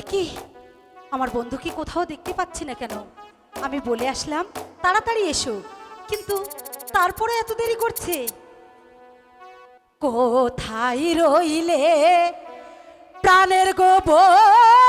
একি আমার বন্ধুকে কোথাও দেখতে পাচ্ছি না কেন? আমি বলে আসলাম, তাড়াতাড়ি এসো। কিন্তু তারপরে এত দেরি করছে? কোথায় রইলে প্রাণের গোবর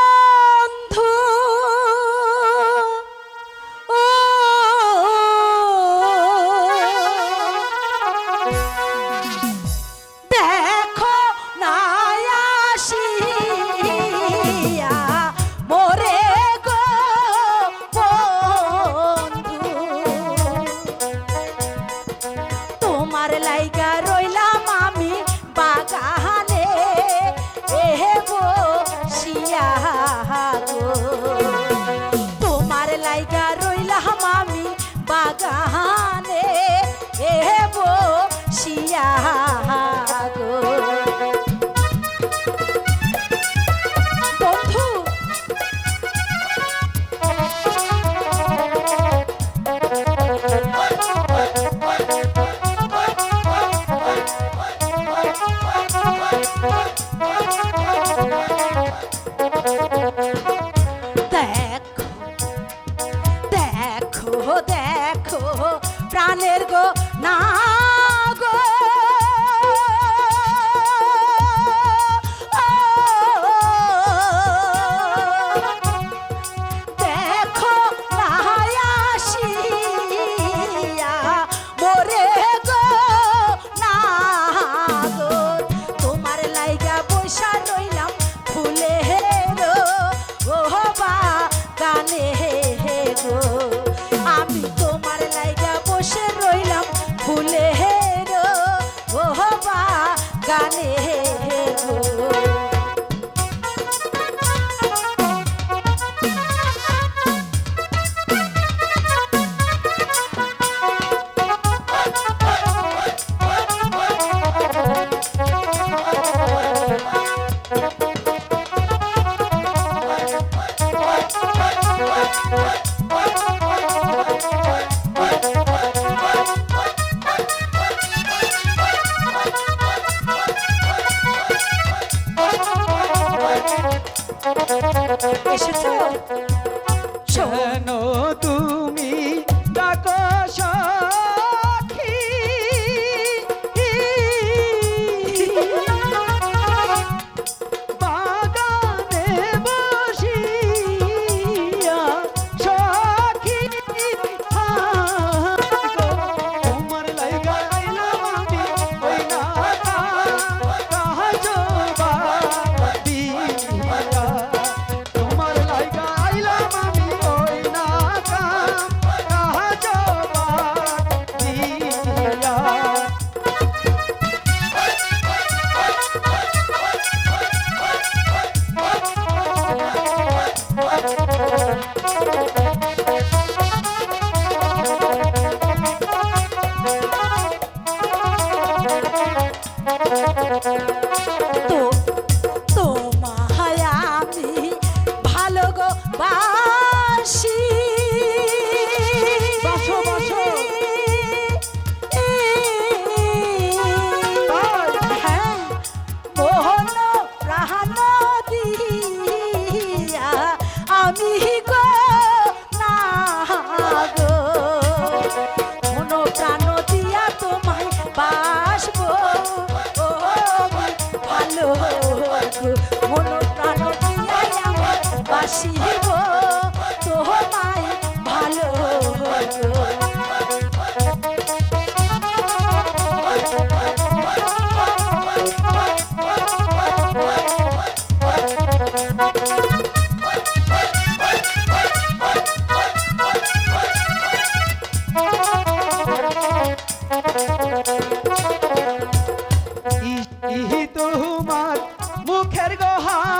দেখো প্রাণের গো না গানে এসেছ? শোনো। তুমি বাসিব তোমার মুখের গোহা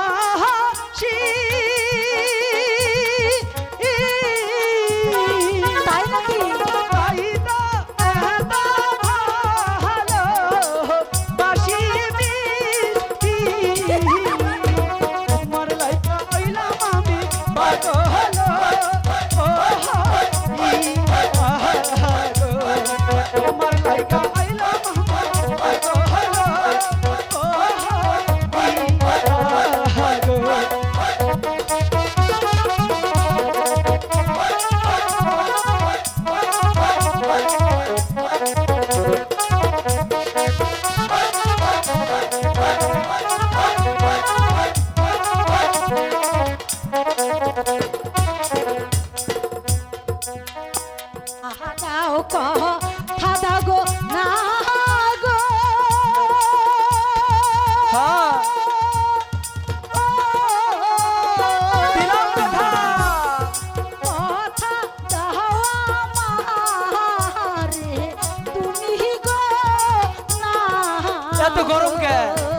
এত গরম কেন?